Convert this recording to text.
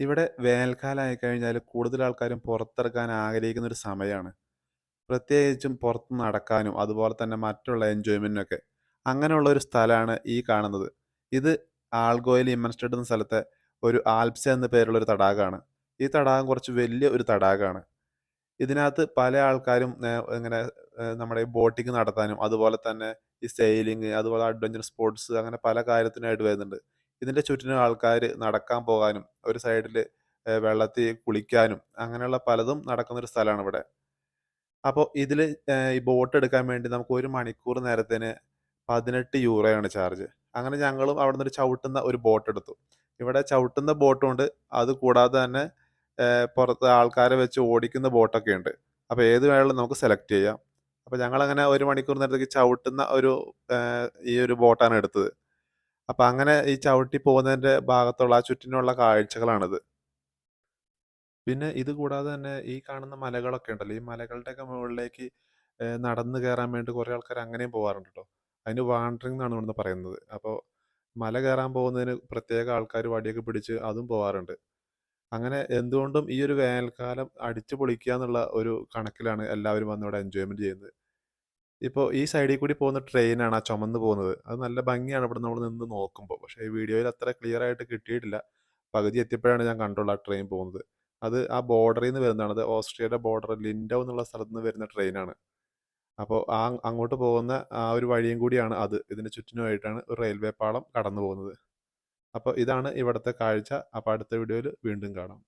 ഇവിടെ വേനൽക്കാലം ആയിക്കഴിഞ്ഞാൽ കൂടുതൽ ആൾക്കാരും പുറത്തിറക്കാൻ ആഗ്രഹിക്കുന്ന ഒരു സമയമാണ് പ്രത്യേകിച്ചും പുറത്ത് നടക്കാനും അതുപോലെ തന്നെ മറ്റുള്ള എൻജോയ്മെന്റിനൊക്കെ അങ്ങനെയുള്ള ഒരു സ്ഥലമാണ് ഈ കാണുന്നത്. ഇത് ആൾഗോയിൽ ഇമ്മൻസ്റ്റഡ് എന്ന സ്ഥലത്തെ ഒരു ആൽപ്സ എന്ന പേരുള്ള ഒരു തടാകമാണ്. ഈ തടാകം കുറച്ച് വലിയ ഒരു തടാകമാണ്. ഇതിനകത്ത് പല ആൾക്കാരും ഇങ്ങനെ നമ്മുടെ ഈ ബോട്ടിംഗ് നടത്താനും അതുപോലെ തന്നെ ഈ സെയിലിംഗ് അതുപോലെ അഡ്വഞ്ചർ സ്പോർട്സ് അങ്ങനെ പല കാര്യത്തിനായിട്ട് വരുന്നുണ്ട്. ഇതിന്റെ ചുറ്റിനും ആൾക്കാർ നടക്കാൻ പോകാനും ഒരു സൈഡിൽ വെള്ളത്തിൽ കുളിക്കാനും അങ്ങനെയുള്ള പലതും നടക്കുന്ന ഒരു സ്ഥലമാണ് ഇവിടെ. അപ്പോൾ ഇതിൽ ഈ ബോട്ട് എടുക്കാൻ വേണ്ടി നമുക്ക് ഒരു മണിക്കൂർ നേരത്തിന് പതിനെട്ട് യൂറോയാണ് ചാർജ്. അങ്ങനെ ഞങ്ങളും അവിടെ നിന്ന് ഒരു ചവിട്ടുന്ന ഒരു ബോട്ട് എടുത്തു. ഇവിടെ ചവിട്ടുന്ന ബോട്ടും ഉണ്ട് അത് കൂടാതെ തന്നെ പുറത്ത് ആൾക്കാരെ വെച്ച് ഓടിക്കുന്ന ബോട്ടൊക്കെ ഉണ്ട്. അപ്പോൾ ഏത് വേണമെങ്കിലും നമുക്ക് സെലക്ട് ചെയ്യാം. അപ്പോൾ ഞങ്ങളങ്ങനെ ഒരു മണിക്കൂർ നേരത്തേക്ക് ചവിട്ടുന്ന ഒരു ഈ ഒരു ബോട്ടാണ് എടുത്തത്. അപ്പോൾ അങ്ങനെ ഈ ചവിട്ടി പോകുന്നതിന്റെ ഭാഗത്തുള്ള ആ ചുറ്റിനുള്ള കാഴ്ചകളാണിത്. പിന്നെ ഇത് കൂടാതെ തന്നെ ഈ കാണുന്ന മലകളൊക്കെ ഉണ്ടല്ലോ. ഈ മലകളുടെയൊക്കെ മുകളിലേക്ക് നടന്നു കയറാൻ വേണ്ടി കുറേ ആൾക്കാർ അങ്ങനെയും പോകാറുണ്ട് കേട്ടോ അതിന് വാണ്ടറിങ് എന്നാണ് ഇവിടുന്ന് പറയുന്നത്. അപ്പോൾ മല കയറാൻ പോകുന്നതിന് പ്രത്യേക ആൾക്കാർ വടിയൊക്കെ പിടിച്ച് അതും പോകാറുണ്ട് അങ്ങനെ എന്തുകൊണ്ടും ഈ ഒരു വേനൽക്കാലം അടിച്ചു പൊളിക്കുക എന്നുള്ള ഒരു കണക്കിലാണ് എല്ലാവരും വന്നിവിടെ എൻജോയ്മെന്റ് ചെയ്യുന്നത്. ഇപ്പോൾ ഈ സൈഡിൽ കൂടി പോകുന്ന ട്രെയിനാണ് ആ ചുമന്ന് പോകുന്നത്. അത് നല്ല ഭംഗിയാണ് ഇവിടെ നമ്മൾ നിന്ന് നോക്കുമ്പോൾ. പക്ഷേ വീഡിയോയിൽ അത്ര ക്ലിയർ ആയിട്ട് കിട്ടിയിട്ടില്ല. പകുതി എത്തിയപ്പോഴാണ് ഞാൻ കണ്ടുള്ള ആ ട്രെയിൻ പോകുന്നത്. അത് ആ ബോർഡറിൽ നിന്ന് വരുന്നതാണ്. അത് ഓസ്ട്രിയയുടെ ബോർഡർ ലിൻഡോ എന്നുള്ള സ്ഥലത്ത് നിന്ന് വരുന്ന ട്രെയിനാണ്. അപ്പോൾ ആ അങ്ങോട്ട് പോകുന്ന ആ ഒരു വഴിയും കൂടിയാണ് അത്. ഇതിന് ചുറ്റിനുമായിട്ടാണ് ഒരു റെയിൽവേ പാളം കടന്നു പോകുന്നത് അപ്പോൾ ഇതാണ് ഇവിടുത്തെ കാഴ്ച. അപ്പോൾ അടുത്ത വീഡിയോയിൽ വീണ്ടും കാണാം.